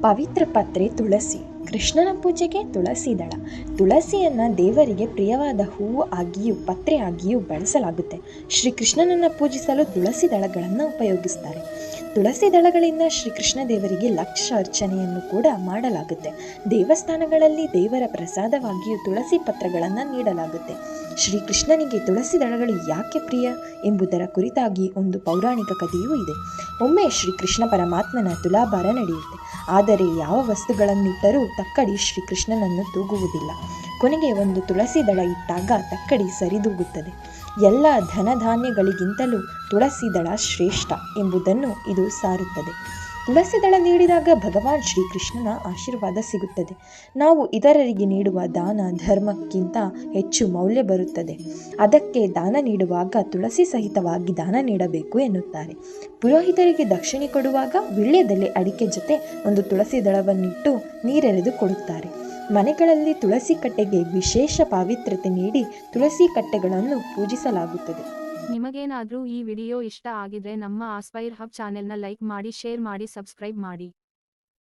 ಪವಿತ್ರ ಪತ್ರೆ ತುಳಸಿ. ಕೃಷ್ಣನ ಪೂಜೆಗೆ ತುಳಸಿ ದಳ. ತುಳಸಿಯನ್ನು ದೇವರಿಗೆ ಪ್ರಿಯವಾದ ಹೂವು ಆಗಿಯೂ ಪತ್ರೆ ಆಗಿಯೂ ಬಳಸಲಾಗುತ್ತೆ. ಶ್ರೀ ಕೃಷ್ಣನನ್ನು ಪೂಜಿಸಲು ತುಳಸಿ ದಳಗಳನ್ನು ಉಪಯೋಗಿಸ್ತಾರೆ. ತುಳಸಿ ದಳಗಳಿಂದ ಶ್ರೀಕೃಷ್ಣ ದೇವರಿಗೆ ಲಕ್ಷ ಅರ್ಚನೆಯನ್ನು ಕೂಡ ಮಾಡಲಾಗುತ್ತೆ. ದೇವಸ್ಥಾನಗಳಲ್ಲಿ ದೇವರ ಪ್ರಸಾದವಾಗಿಯೂ ತುಳಸಿ ಪತ್ರಗಳನ್ನು ನೀಡಲಾಗುತ್ತೆ. ಶ್ರೀಕೃಷ್ಣನಿಗೆ ತುಳಸಿ ದಳಗಳು ಯಾಕೆ ಪ್ರಿಯ ಎಂಬುದರ ಕುರಿತಾಗಿ ಒಂದು ಪೌರಾಣಿಕ ಕಥೆಯೂ ಇದೆ. ಒಮ್ಮೆ ಶ್ರೀಕೃಷ್ಣ ಪರಮಾತ್ಮನ ತುಲಾಭಾರ ನಡೆಯುತ್ತೆ. ಆದರೆ ಯಾವ ವಸ್ತುಗಳನ್ನಿಟ್ಟರೂ ತಕ್ಕಡಿ ಶ್ರೀಕೃಷ್ಣನನ್ನು ತೂಗುವುದಿಲ್ಲ. ಕೊನೆಗೆ ಒಂದು ತುಳಸಿ ದಳ ಇಟ್ಟಾಗ ತಕ್ಕಡಿ ಸರಿದೂಗುತ್ತದೆ. ಎಲ್ಲ ಧನಧಾನ್ಯಗಳಿಗಿಂತಲೂ ತುಳಸಿ ದಳ ಶ್ರೇಷ್ಠ ಎಂಬುದನ್ನು ಇದು ಸಾರುತ್ತದೆ. ತುಳಸಿ ದಳ ನೀಡಿದಾಗ ಭಗವಾನ್ ಶ್ರೀಕೃಷ್ಣನ ಆಶೀರ್ವಾದ ಸಿಗುತ್ತದೆ. ನಾವು ಇತರರಿಗೆ ನೀಡುವ ದಾನ ಧರ್ಮಕ್ಕಿಂತ ಹೆಚ್ಚು ಮೌಲ್ಯ ಬರುತ್ತದೆ. ಅದಕ್ಕೆ ದಾನ ನೀಡುವಾಗ ತುಳಸಿ ಸಹಿತವಾಗಿ ದಾನ ನೀಡಬೇಕು ಎನ್ನುತ್ತಾರೆ. ಪುರೋಹಿತರಿಗೆ ದಕ್ಷಿಣೆ ಕೊಡುವಾಗ ವಿಳ್ಯದಲ್ಲಿ ಅಡಿಕೆ ಜೊತೆ ಒಂದು ತುಳಸಿ ದಳವನ್ನಿಟ್ಟು ನೀರೆರೆದು ಕೊಡುತ್ತಾರೆ. ಮನೆಗಳಲ್ಲಿ ತುಳಸಿ ಕಟ್ಟೆಗೆ ವಿಶೇಷ ಪಾವಿತ್ರ್ಯತೆ ನೀಡಿ ತುಳಸಿ ಕಟ್ಟೆಗಳನ್ನು ಪೂಜಿಸಲಾಗುತ್ತದೆ. ನಿಮಗೇನಾದರೂ ಈ ವಿಡಿಯೋ ಇಷ್ಟ ಆಗಿದ್ರೆ ನಮ್ಮ ಆಸ್ಪೈರ್ ಹಬ್ ಚಾನೆಲ್ನ ಲೈಕ್ ಮಾಡಿ, ಶೇರ್ ಮಾಡಿ, ಸಬ್ಸ್ಕ್ರೈಬ್ ಮಾಡಿ.